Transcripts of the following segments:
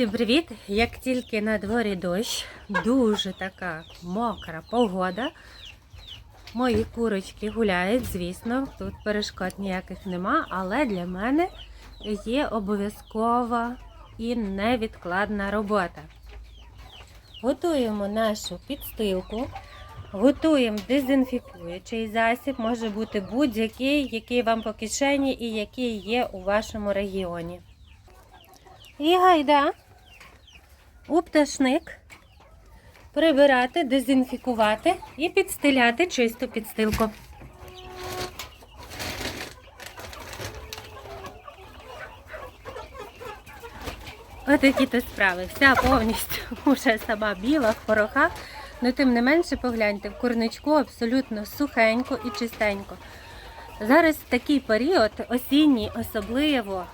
Всім привіт! Як тільки на дворі дощ, дуже така мокра погода. Мої курочки гуляють, звісно, тут перешкод ніяких нема, але для мене є обов'язкова і невідкладна робота. Готуємо нашу підстилку, готуємо дезінфікуючий засіб, може бути будь-який, який вам по кишені і який є у вашому регіоні. І гайда у пташник прибирати, дезінфікувати і підстиляти чисту підстилку. Отакі то справи. Вся повністю уже сама біла в порохах. Ну, тим не менше, погляньте, в курничку абсолютно сухенько і чистенько. Зараз такий період, осінній, особливо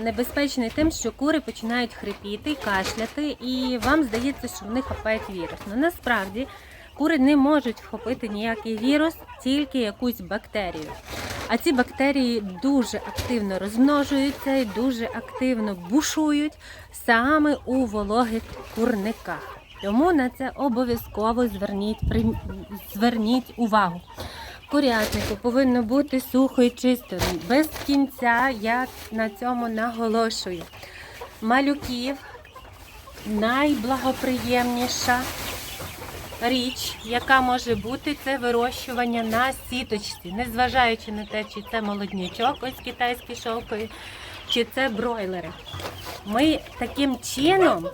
небезпечний тим, що кури починають хрипіти, кашляти, і вам здається, що в них хапають вірус. Ну насправді кури не можуть вхопити ніякий вірус, тільки якусь бактерію. А ці бактерії дуже активно розмножуються і дуже активно бушують саме у вологих курниках. Тому на це обов'язково зверніть, зверніть увагу. Курятнику повинно бути сухо і чисто. Без кінця я на цьому наголошую. Малюків найблагоприємніша річ, яка може бути, це вирощування на сіточці, незважаючи на те, чи це молоднячок, ось китайський шовковий, чи це бройлери. Ми таким чином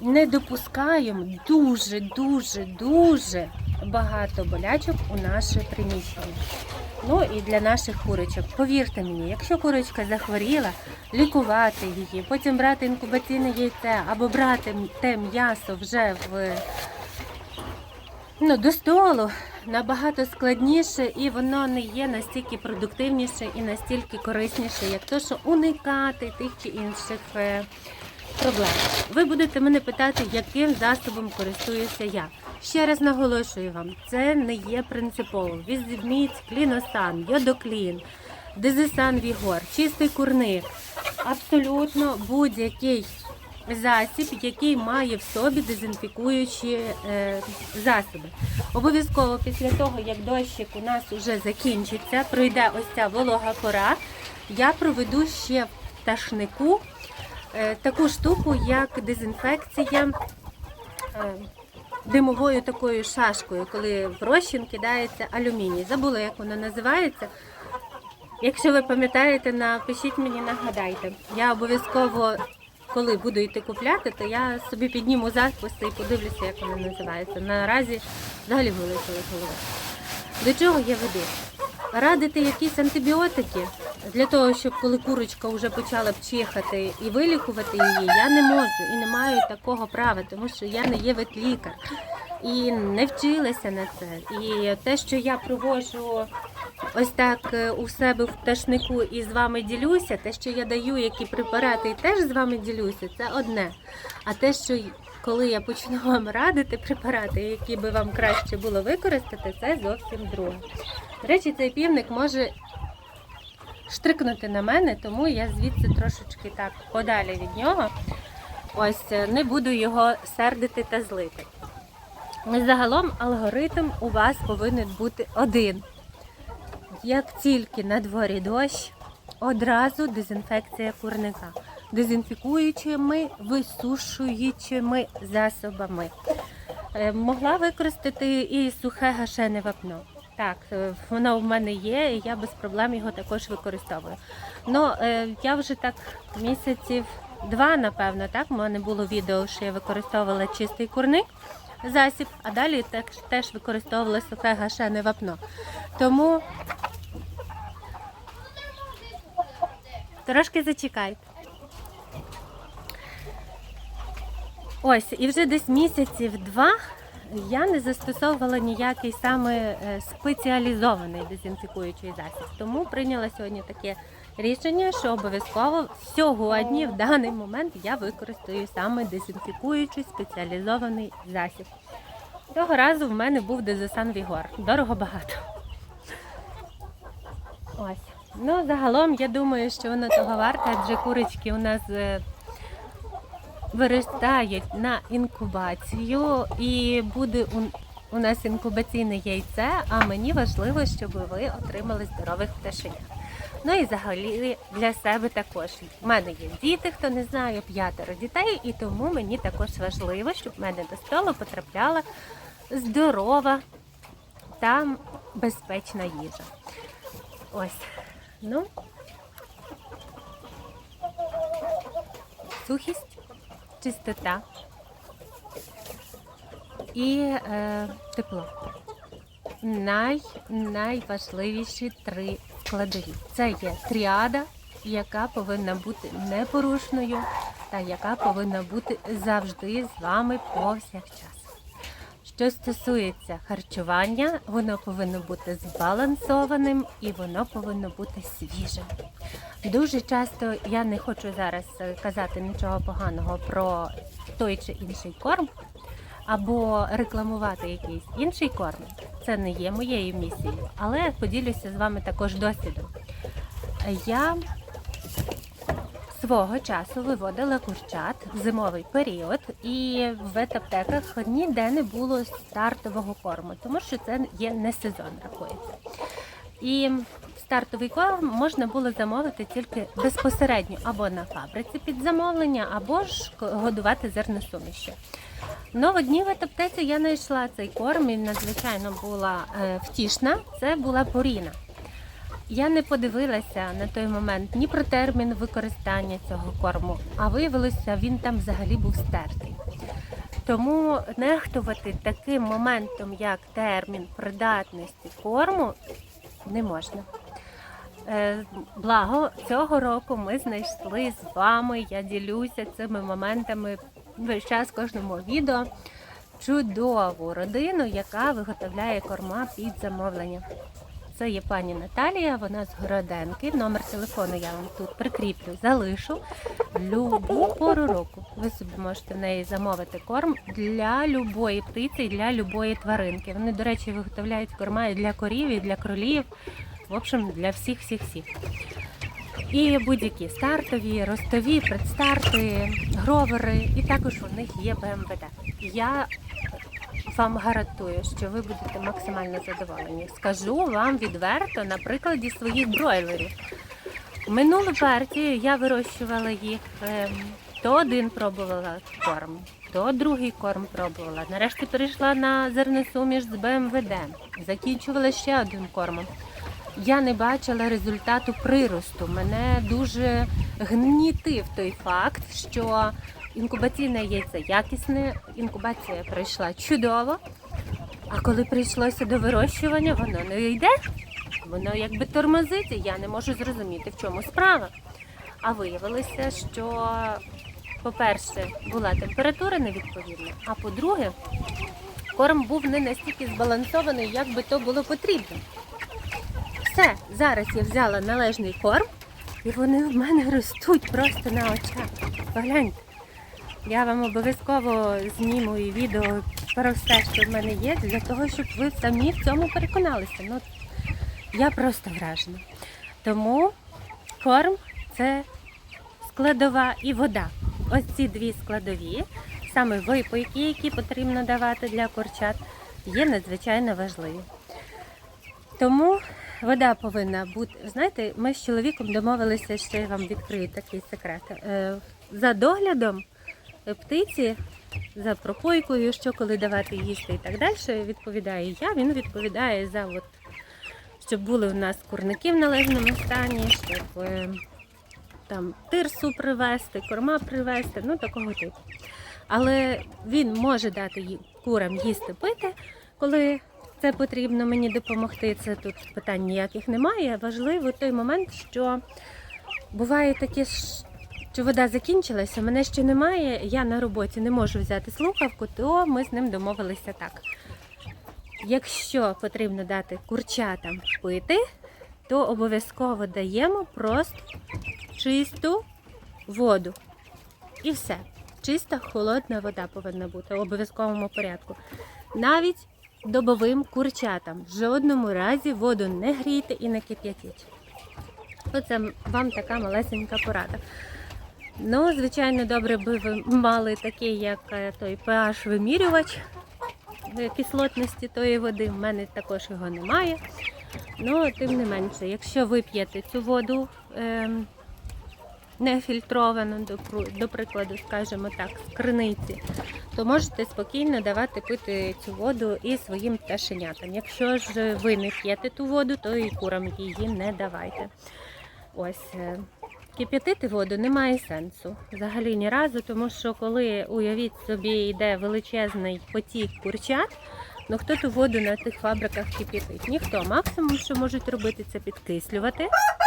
не допускаємо дуже, дуже, дуже багато болячок у наше приміщення. Ну і для наших курочок. Повірте мені, якщо курочка захворіла, лікувати її, потім брати інкубаційне яйце або брати те м'ясо вже в ну, до столу набагато складніше, і воно не є настільки продуктивніше і настільки корисніше, як то, що уникати тих чи інших е, проблем. Ви будете мене питати, яким засобом користуюся я. Ще раз наголошую вам, це не є принципово. Візьміть кліносан, йодоклін, дезисан Вігор, чистий курник, абсолютно будь-який засіб, який має в собі дезінфікуючі е, засоби. Обов'язково після того, як дощик у нас вже закінчиться, пройде ось ця волога пора, я проведу ще пташнику таку штуку, як дезінфекція. е, Димовою такою шашкою, коли в розчин кидається алюміній. Забула, як вона називається. Якщо ви пам'ятаєте, напишіть мені, нагадайте. Я обов'язково, коли буду йти купляти, то я собі підніму записи і подивлюся, як вона називається. Наразі взагалі вилетіли з голови. До чого я веду? Радити якісь антибіотики для того, щоб коли курочка вже почала б чихати і вилікувати її, я не можу і не маю такого права, тому що я не є ветлікар і не вчилася на це. І те, що я проводжу ось так е, у себе в пташнику і з вами ділюся, те, що я даю, які препарати, і теж з вами ділюся, це одне. А те, що коли я почну вам радити препарати, які би вам краще було використати, це зовсім друге. До речі, цей півник може штрикнути на мене, тому я звідси трошечки так подалі від нього. Ось е, не буду його сердити та злити. Загалом алгоритм у вас повинен бути один. Як тільки на дворі дощ, одразу дезінфекція курника. Дезінфікуючими, висушуючими засобами. Е, Могла використати і сухе гашене вапно. Так, е, воно в мене є, і я без проблем його також використовую. Ну, е, я вже так місяців два, напевно, так, в мене було відео, що я використовувала чистий курник засіб, а далі теж використовувала сухе гашене вапно. Тому трошки зачекайте. Ось, і вже десь місяців два я не застосовувала ніякий саме е, спеціалізований дезінфікуючий засіб. Тому прийняла сьогодні таке рішення, що обов'язково сьогодні, в даний момент, я використаю саме дезінфікуючий спеціалізований засіб. Того разу в мене був дезосан Вігор. Дорого багато. Ось. Ну, загалом, я думаю, що воно того варте, адже курочки у нас е, виростають на інкубацію і буде у, у нас інкубаційне яйце, а мені важливо, щоб ви отримали здорових пташенят. Ну і взагалі для себе також. У мене є діти, хто не знає, п'ятеро дітей, і тому мені також важливо, щоб в мене до столу потрапляла здорова та безпечна їжа. Ось. Ну, сухість, чистота і е, тепло. Най, найважливіші три складові. Це є тріада, яка повинна бути непорушною та яка повинна бути завжди з вами повсякчас. Що стосується харчування, воно повинно бути збалансованим і воно повинно бути свіжим. Дуже часто я не хочу зараз е, казати нічого поганого про той чи інший корм або рекламувати якийсь інший корм. Це не є моєю місією, але поділюся з вами також досвідом. Я свого часу виводила курчат в зимовий період, і в ветаптеках ніде не було стартового корму, тому що це є не сезон, рахується. І стартовий корм можна було замовити тільки безпосередньо або на фабриці під замовлення, або ж годувати зерносумішю. Ну, в одній ветаптеці я знайшла цей корм і надзвичайно була е, втішна. Це була поріна. Я не подивилася на той момент ні про термін використання цього корму, а виявилося, він там взагалі був стертий. Тому нехтувати таким моментом, як термін придатності корму, не можна. Е, Благо, цього року ми знайшли з вами, я ділюся цими моментами весь час кожному відео. Чудову родину, яка виготовляє корма під замовлення. Це є пані Наталія, вона з Городенки. Номер телефону я вам тут прикріплю, залишу. Любу пору року ви собі можете в неї замовити корм для любої птиці, для любої тваринки. Вони, до речі, виготовляють корма і для корів, і для кролів. В общем, для всіх, всіх, всіх. І будь-які стартові, ростові, предстарти, гровери, і також у них є БМВД. Я вам гарантую, що ви будете максимально задоволені. Скажу вам відверто на прикладі своїх бройлерів. Минулу партію я вирощувала їх. ем, То один пробувала корм, то другий корм пробувала. Нарешті перейшла на зерносуміш з БМВД. Закінчувала ще одним кормом. Я не бачила результату приросту. Мене дуже гнітив той факт, що інкубаційне яйце якісне, інкубація пройшла чудово. А коли прийшлося до вирощування, воно не йде. Воно якби тормозить, і я не можу зрозуміти, в чому справа. А виявилося, що, по-перше, була температура невідповідна, а по-друге, корм був не настільки збалансований, як би то було потрібно. Все, зараз я взяла належний корм, і вони в мене ростуть просто на очах. Погляньте. Я вам обов'язково зніму і відео про все, що в мене є, для того, щоб ви самі в цьому переконалися. Ну, я просто вражена. Тому корм це складова і вода. Ось ці дві складові, саме випойки, які потрібно давати для курчат, є надзвичайно важливі. Тому вода повинна бути. Знаєте, ми з чоловіком домовилися, що я вам відкрию такий секрет. Е, За доглядом птиці, за пропойкою, що коли давати їсти і так далі, відповідаю я. Він відповідає за от, щоб були у нас курники в належному стані, щоб е, там тирсу привезти, корма привезти, ну такого типу. Але він може дати курам їсти пити, коли це потрібно мені допомогти. Це тут питань ніяких немає. Важливо той момент, що буває таке, що вода закінчилася, мене ще немає, я на роботі не можу взяти слухавку, то ми з ним домовилися так. Якщо потрібно дати курчатам пити, то обов'язково даємо просто чисту воду. І все. Чиста холодна вода повинна бути в обов'язковому порядку. Навіть добовим курчатам в жодному разі воду не грійте і не кип'ятіть. Оце вам така малесенька порада. Ну, звичайно, добре би ви мали такий, як е, той pH-вимірювач е, кислотності тої води. В мене також його немає. Ну, тим не менше, якщо ви п'єте цю воду ем, нефільтровану, до, до прикладу, скажімо так, з криниці, то можете спокійно давати пити цю воду і своїм пташенятам. Якщо ж ви не п'єте ту воду, то і курам її не давайте. Ось. Кип'ятити воду немає сенсу взагалі ні разу, тому що коли уявіть собі йде величезний потік курчат, ну хто ту воду на тих фабриках кип'ятить? Ніхто. Максимум, що можуть робити, це підкислювати.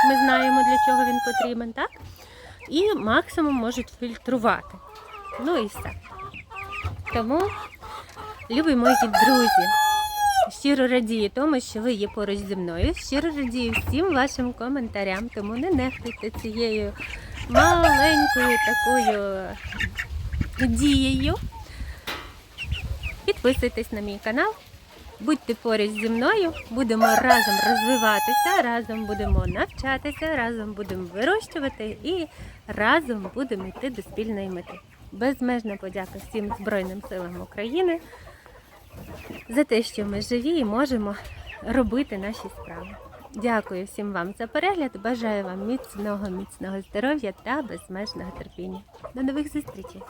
Ми знаємо, для чого він потрібен, так? І максимум можуть фільтрувати. Ну і все. Тому, любі мої друзі, щиро радію тому, що ви є поруч зі мною. Щиро радію всім вашим коментарям, тому не нехтуйте цією маленькою такою дією. Підписуйтесь на мій канал, будьте поруч зі мною, будемо разом розвиватися, разом будемо навчатися, разом будемо вирощувати і разом будемо йти до спільної мети. Безмежна подяка всім Збройним силам України за те, що ми живі і можемо робити наші справи. Дякую всім вам за перегляд. Бажаю вам міцного, міцного здоров'я та безмежного терпіння. До нових зустрічей!